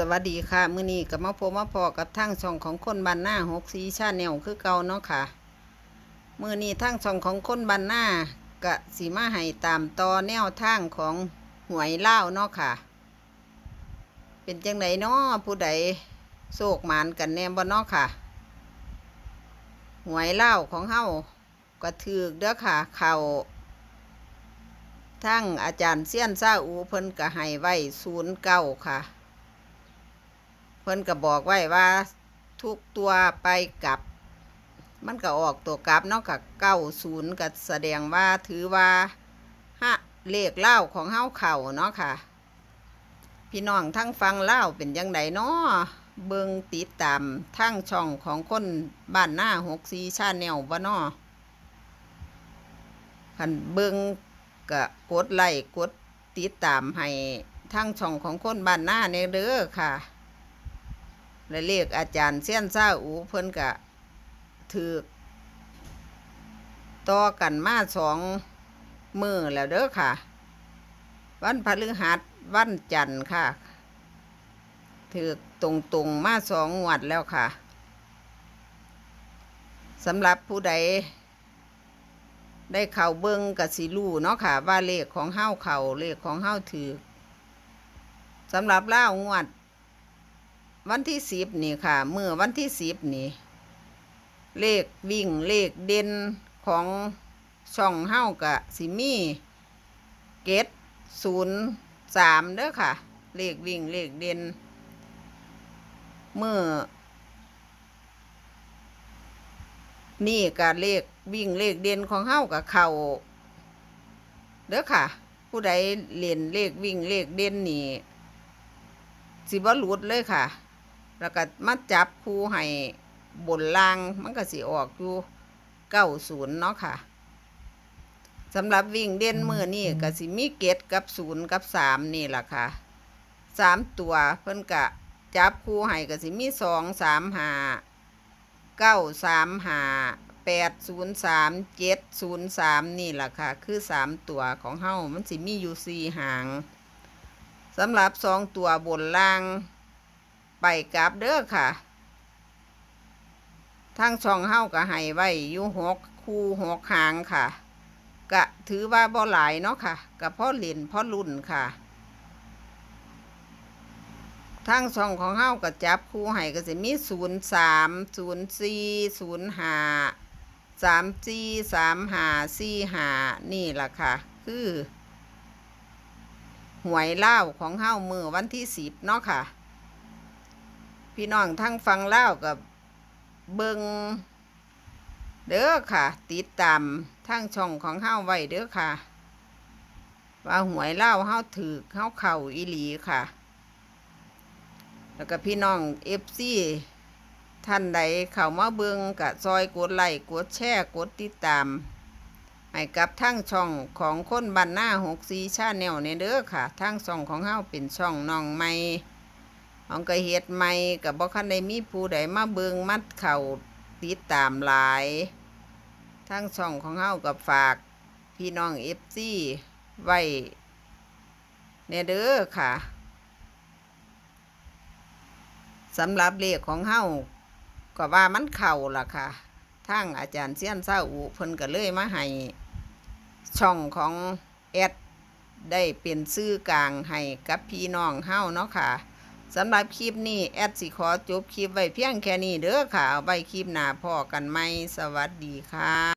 สวัสดีค่ะ มื้อนี้กับมาพบมาพอกับทั้งช่องของคนบ้านหน้าหกสีชาแนลคือเก่าเนาะค่ะ มื้อนี้ทั้งช่องของคนบ้านหน้ากะสีมาให้ตามต่อแนวทางของหวยเล่าเนาะค่ะ เป็นจังไดเนาะผู้ใดโศกหมานกันแน่บ่เนาะค่ะ หวยเล่าของเฮาก็ถือเด้อค่ะ เข่าทั้งอาจารย์เซียนซาอูเพิ่นก็ให้ไว้ศูนย์เก้าค่ะ พิ่นก็บอกไว้ว่าทุกตัวไปกับ มันก็ออกตัวกลับเนาะกับเก้าศูนย์ก็แสดงว่าถือว่าฮะเลขเล่าของเฮาเข่าเนาะค่ะ พี่น้องทั้งฟังเล่าเป็นยังไงเนาะเบิงติดตามทั้งช่องของคนบ้านหน้าหกซีชาแนลบ่เนาะคันเบิงก็กดไลค์กดติดตามให้ทั้งช่องของคนบ้านหน้าในเด้อค่ะ และเรียกอาจารย์เซียนซ่าอูเพิ่นกะถือต่อกันมาสองมือแล้วเด้อค่ะ วันพฤหัสวันจันทร์ค่ะถือตรงตรงๆมาสองงวดแล้วค่ะสำหรับผู้ใด ได้เข่าเบิ้งกับสีลูเนาะค่ะ ว่าเลขของเฮ้าเข่าเลขของเฮ้าถือสำหรับเล่างวด วันที่สิบนี่ค่ะเมื่อวันที่สิบนี่ เลขวิ่งเลขเด่นของช่องเฮ้ากะสิมีเกตศูนย์สามเด้อค่ะ เลขวิ่งเลขเด่นเมื่อนี่กับเลขวิ่งเลขเด่นของเฮ้ากับเขาเด้อค่ะ ผู้ใดเล่นเลขวิ่งเลขเด่นนี่สิบ่หลุดเลยค่ะ แล้วก็มาจับคู่ให้บนล่างมันก็สิออกอยู่เก้าศูนย์เนาะค่ะสำหรับวิ่งเด่นมือนี่ก็สิมีเกตกับศูนย์กับสามนี่แหละค่ะสามตัวเพิ่นกะจับคู่ให้ก็สิมีสองสามหาเก้าสามหาแปดศูนย์สามเจ็ดศูนย์สามนี่แหละค่ะ คือสามตัวของเฮามันสิมีอยู่สี่หางสำหรับสองตัวบนล่าง ไปกลับเด้อค่ะ ทั้งช่องเฮ้าก็ให้ไว้อยู่หกคู่หกหางค่ะ กะถือว่าบ่หลายเนาะค่ะกะพ่อเล่นพ่อรุ่นค่ะ ทั้งช่องของเฮ้าก็จับคู่ให้ก็จะมีศูนย์สามศูนย์สี่ศูนย์ห้าสามสี่สามห้าสี่ห้านี่แหละค่ะ คือ หวยเล่าของเฮ้ามือวันที่สิบเนาะค่ะ พี่น้องทั้งฟังเล่ากับเบิงเด้อค่ะ ติดตามทั้งช่องของเฮ้าไว้เด้อค่ะ ว่าหวยเล่าเฮ้าถือเฮ้าเข่าอีหลีค่ะ แล้วก็พี่น้องเอฟซีท่านใดเข้ามาเบิงกับซอยกดไลค์กดแชร์กดติดตามให้กับทั้งช่องของคนบันหน้าหกสีชาแนลในเด้อค่ะทั้งช่องของเฮาเป็นช่องน้องใหม่ ของกระเฮ็ดใหม่กับบ่คันได้มีผู้ใดมาเบิงมัดเข่าติดตามหลายทั้งช่องของเฮากับฝากพี่น้องเอฟซีไว้ในเด้อค่ะสำหรับเลขของเฮาก็ว่ามันเข่าล่ะค่ะทางอาจารย์เซียนซาอูเพิ่นก็เลยมาให้ช่องของแอดได้เป็นซื่อกลางให้กับพี่น้องเฮาเนาะค่ะ สำหรับคลิปนี้ แอดสิขอจบคลิปไว้เพียงแค่นี้เด้อค่ะเอาไว้คลิปหน้าพ่อกันไหมสวัสดีค่ะ